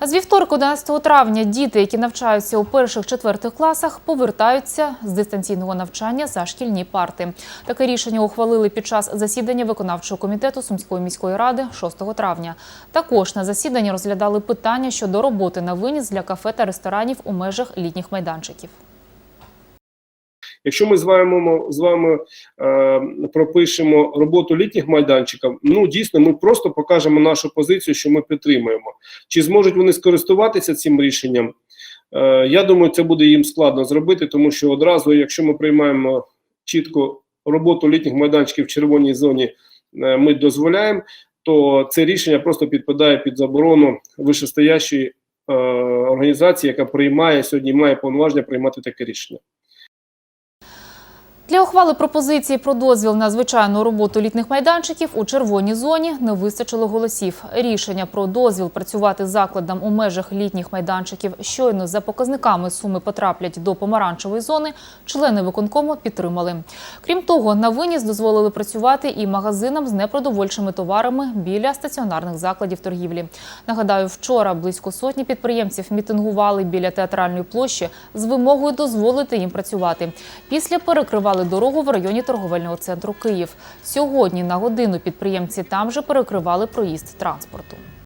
З вівторку, 11 травня, діти, які навчаються у перших-четвертих класах, повертаються з дистанційного навчання за шкільні парти. Таке рішення ухвалили під час засідання виконавчого комітету Сумської міської ради 6 травня. Також на засіданні розглядали питання щодо роботи на виніс для кафе та ресторанів у межах літніх майданчиків. Якщо ми з вами, з вами е, пропишемо роботу літніх майданчиків, ну дійсно ми просто покажемо нашу позицію, що ми підтримуємо. Чи зможуть вони скористуватися цим рішенням? Е, я думаю, це буде їм складно зробити, тому що одразу, якщо ми приймаємо чітко роботу літніх майданчиків в червоній зоні, е, ми дозволяємо, то це рішення просто підпадає під заборону вищестоящої е, організації, яка приймає сьогодні, має повноваження приймати таке рішення. Для ухвали пропозиції про дозвіл на звичайну роботу літніх майданчиків у червоній зоні не вистачило голосів. Рішення про дозвіл працювати закладам у межах літніх майданчиків щойно за показниками суми потраплять до помаранчевої зони. Члени виконкому підтримали. Крім того, на виніс дозволили працювати і магазинам з непродовольчими товарами біля стаціонарних закладів торгівлі. Нагадаю, вчора близько сотні підприємців мітингували біля театральної площі з вимогою дозволити їм працювати. Після перекривали дорогу в районі торговельного центру Київ. Сьогодні на годину підприємці там же перекривали проїзд транспорту.